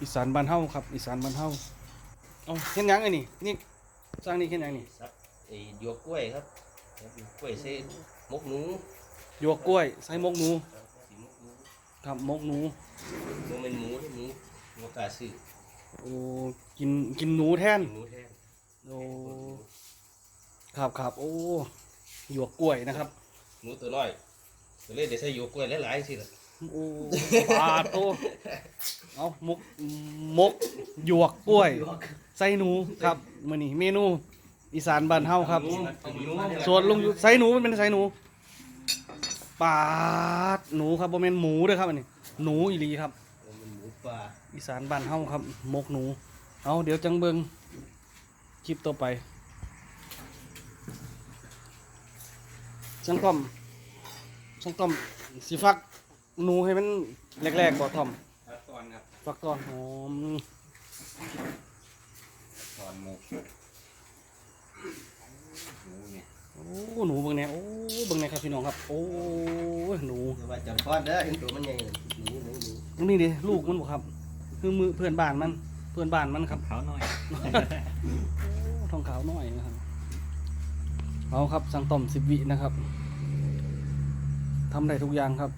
อีสานบ้านเฮาครับ อีสานบ้านเฮาเอาเฮ็ดหยังไอ้นี่นี่สร้างนี่เฮ็ดหยังนี่ครับไอ้หยวกกล้วยครับครับหยวกกล้วยใส่มกหนูหยวกกล้วยใส่มกหนูครับสีมกหนูครับมกหนูโมเป็นหมูที่หมูหมูกล้าซื้อโอ้กินกินหนูแทนหมูแทนโอ้ครับครับโอ้หยวกกล้วยนะครับหมูตัวน้อยก็เลยได้ใส่หยวกกล้วยหลายๆสิล่ะโอ้ปลาโต เอามกมกหยวกกล้วยใส่หนูครับมื้อนี้เมนูอีสานบ้านเฮาครับหนูเอาหนูมาส่วนลุงอยู่ใส่หนูมันเป็นใส่หนูปาดหนูครับบ่แม่นหมูเด้อครับอันนี้หนูอีหลีครับเอาเป็นหมูปลาอีสานบ้านเฮาครับหมกหนู เอาเดี๋ยวจังเบิงคลิปต่อไปจังต้อมจังต้อมสิฟักหนูให้มันแรกๆบ่ต้อม ครับตอนครับฟักก่อนหอมตอนหมูหมูเนี่ยโอ้หนูเบิ่งแหน่โอ้เบิ่งแหน่ครับพี่น้องครับ โอ้ยหนูอย่าว่าจังทอดเด้อเห็นตัวมันใหญ่หนูหนูหนูนี่ดิลูกมันบ่ครับ คือมือเพื่อนบ้านมัน เพื่อนบ้านมันครับ ขาวหน่อย โอ้ทองขาวหน่อยนะครับ เอาครับ สั่งต้มสิบวินะครับทำได้ทุกอย่างครับ